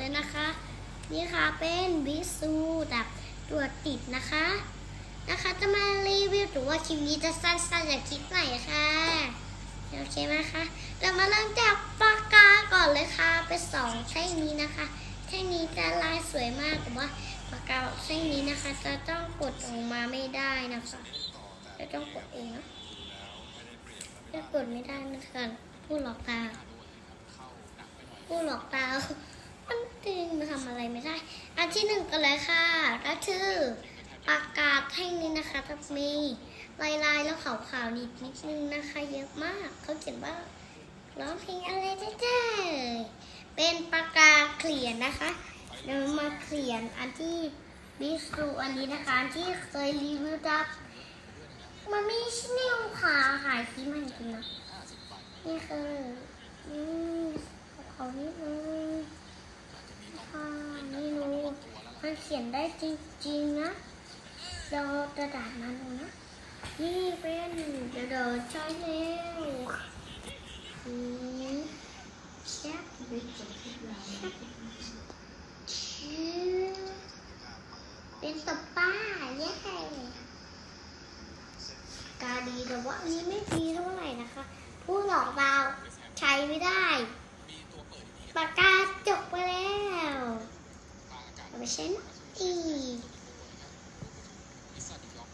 เลยนะคะ นี่ค่ะเป็นบิสูแบบตัวติดนะคะ นะคะจะมารีวิวหรือว่าคลิปนี้จะสั้นๆจากคลิปไหนค่ะโอเคไหมคะเรามาเริ่มจากปากกาก่อนเลยค่ะเป็นสองแท่งนี้นะคะแท่งนี้จะลายสวยมากแต่ว่าปากกาแท่งนี้นะคะ จะต้องกดออกมาไม่ได้นะคะจะต้องกดเองเนาะจะกดไม่ได้นะคะ ผู้หลอกตา ผู้หลอกตา ตึงมาทำอะไรไม่ได้ อันที่หนึ่งกันเลยค่ะก็คือปากกาแท่งนี้นะคะจะมีลายลายแล้วขาวๆนิดนิดนึงนะคะ เยอะมากเขาเขียนว่าร้องเพลงอะไรได้เป็นปากกาเขียนนะคะเดี๋ยวมาเขียนอันที่บิสูอันนี้นะคะที่เคยรีวิวดับมันมีชแนลค่ะหายที่มันจริงนะนี่คืออืมเขานิดนึง มันเขียนได้จริงๆนะ เรากระดาษมาดูนะ นี่เป็นเดี๋ยวเดี๋ยวใช้แล้วอืมแชปอืมเป็นตบป้าเย้กาดีแต่ว่านี้ไม่ดีเท่าไหร่นะคะผู้หลอกดาใช้ไม่ได้ปากกาจบไปแล้ว ไปใช้นะอีก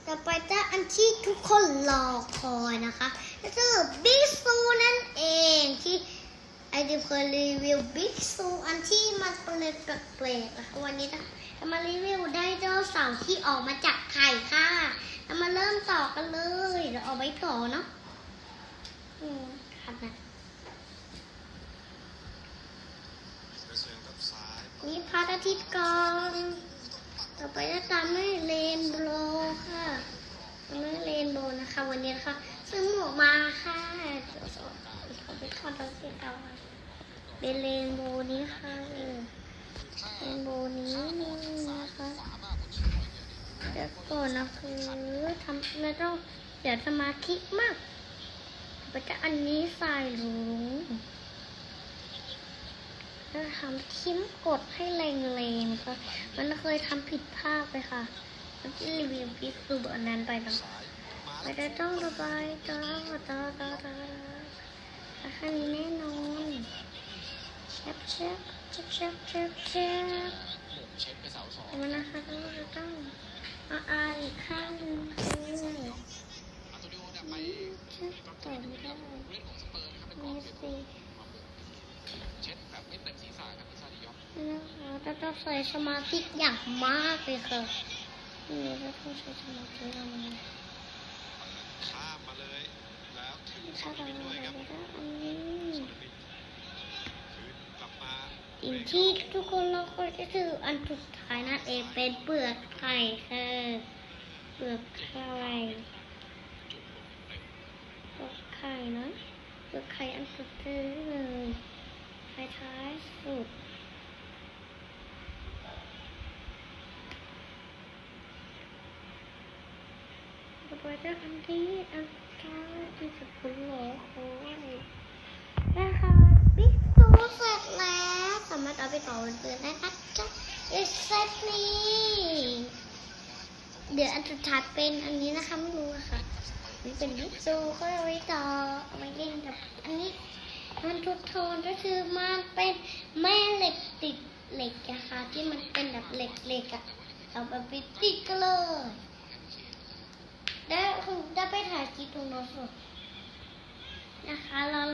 ต่อไปจะอันที่ทุกคนรอคอยนะคะก็คือบิ๊กซูนั่นเองที่ไอเดียเคยรีวิวบิ๊กซูอันที่มันเป็นแปลกๆนะคะวันนี้จะมารีวิวไดโนเสาร์ที่ออกมาจากไข่ค่ะเรามาเริ่มต่อกันเลยเราเอาไว้ต่อเนาะอืมครับนะนี่พระอาทิตย์ก่อ นต่อไปจะตามด้เรนโบว์ค่ะตามด้เรนโบว์นะคะ วันนี้นะคะซื้อหมวกมาค่ะเดี๋ยวสอนขอไปถอดตัวเสียเอาเป็นเรนโบว์นี้ค่ะเรนโบว์นี้นี่นะคะเดี๋ยวก่อนนะคือทำไม่ต้องเดี๋ยวสมาธิมากไปจะอันนี้ใส่ถุง จะทำทิมกดให้แรงๆค่ะมันเคยทำผิดพลาดไปค่ะมันที่รีวิวพิสูจน์อันนั้นไปแล้วไม่ได้ต้องระบายต่อต่อต่อต่อแล้วคันนี้แน่นอนเช็คเช็คเช็คเช็คเช็คเช็คมันนะคะต้องจะต้องเอาอาอีกข้างหนึงคือเช็คต่อไม่ได้นี่สิ นะคะจะ ต้องใช้สมาธิอย่างมากเลยค่ะนี่จะต้องใช้สมาธิอย่างมากข้ามมาเลย แล้วถึงถ้าฝั่งเราบินอะด้วยครับอันนี้คืนกลับมาสิ่งที่ทุกคนเราคอยก็คืออันสุดท้ายนั่นเองเป็นเปลือกไข่ค่ะเปลือกไข่เปลือกไข่นะเปลือกไข่อันสุดท้ายเลยท้ายท้ายสุด ต่อไปจะอันที่อันท้ายที่จะคุณหลอคอยนะคะบิ๊กตูเสร็จแล้วสามารถเอาไปต่อเดือนได้นะจ๊ะเอเซตนี้เดี๋ยวอันสุดท้ายเป็นอันนี้นะคะไม่รู้อะค่ะนี่เป็นบิ๊กตูก็เอาไว้ต่อเอาไว้เล่นกับอันนี้มันทุกโทนก็คือมันเป็นแม่เหล็กติดเหล็กนะคะที่มันเป็นแบบเหล็กๆอะเอาไปติดกันเลย ได้คุณได้ไปถ่ายคลิปตรงนั้นสุดนะคะเรา